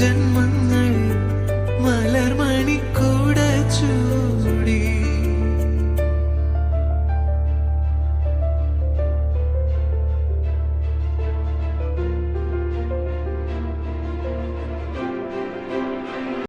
ജന്മങ്ങൾ മലർമണിക്കൂടച്ചു